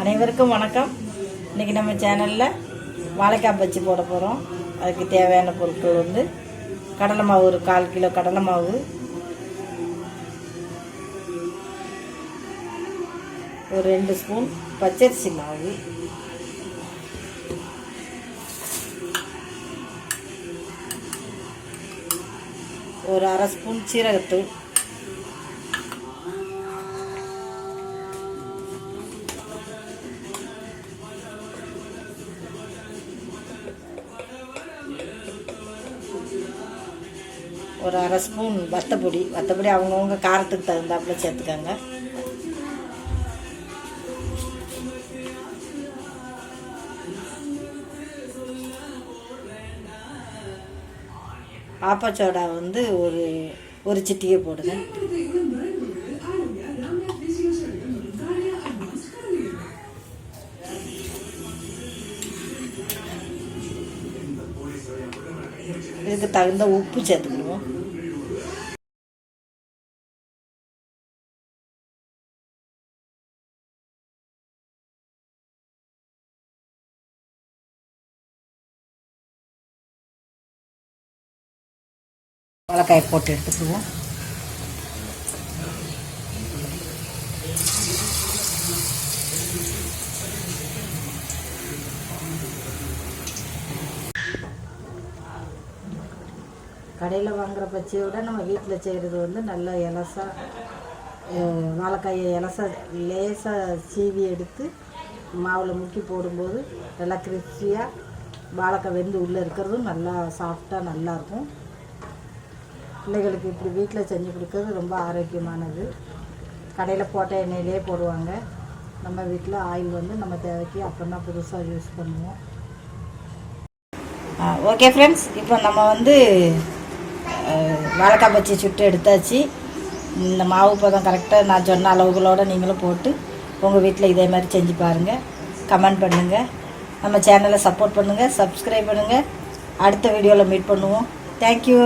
அனைவருக்கும் வணக்கம். இன்றைக்கி நம்ம சேனலில் வாழைக்காய் பஜ்ஜி போட போகிறோம் அதுக்கு தேவையான பொருட்கள் வந்து கடலை மாவு ஒரு கால் கிலோ கடலை மாவு. ஒரு ரெண்டு ஸ்பூன் பச்சரிசி மாவு. ஒரு அரை ஸ்பூன் சீரகத்தூள். ஒரு அரை ஸ்பூன் வத்தப்பொடி. வத்தப்பொடி அவங்கவுங்க காரத்துக்கு தகுந்தாப்புல சேர்த்துக்கோங்க. ஆப்பச்சோடா வந்து ஒரு ஒரு சிட்டிகை போடுங்க. இதுக்கு தகுந்த உப்பு சேர்த்துக்கணும். வாழைக்காயை போட்டு எடுத்துக்குவோம் கடையில் வாங்குற பச்சையை விட நம்ம வீட்டில் செய்கிறது வந்து நல்ல இலசா வாழைக்காயை இலசா லேசாக சீவி எடுத்து மாவில் முக்கி போடும்போது நல்லா கிறிஸ்பியாக வாழைக்காய் வெந்து உள்ளே இருக்கிறதும் நல்லா சாஃப்டாக நல்லாயிருக்கும் பிள்ளைகளுக்கு இப்படி வீட்டில் செஞ்சு கொடுக்கறது ரொம்ப ஆரோக்கியமானது. கடையில் போட்ட எண்ணெயிலே போடுவாங்க. நம்ம வீட்டில் ஆயில் வந்து நம்ம தேவைக்கு அப்புறம்தான் புதுசாக யூஸ் பண்ணுவோம். ஓகே ஃப்ரெண்ட்ஸ் இப்போ நம்ம வந்து வாழைக்காய் பச்சி சுட்டு எடுத்தாச்சு. இந்த மாவு பதம் கரெக்டாக நான் சொன்ன அளவுகளோடு நீங்களும் போட்டு உங்கள் வீட்டில் இதே மாதிரி செஞ்சு பாருங்கள் கமெண்ட் பண்ணுங்கள் நம்ம சேனலை சப்போர்ட் பண்ணுங்கள் சப்ஸ்கிரைப் பண்ணுங்கள் அடுத்த வீடியோவில் மீட் பண்ணுவோம். தேங்க்யூ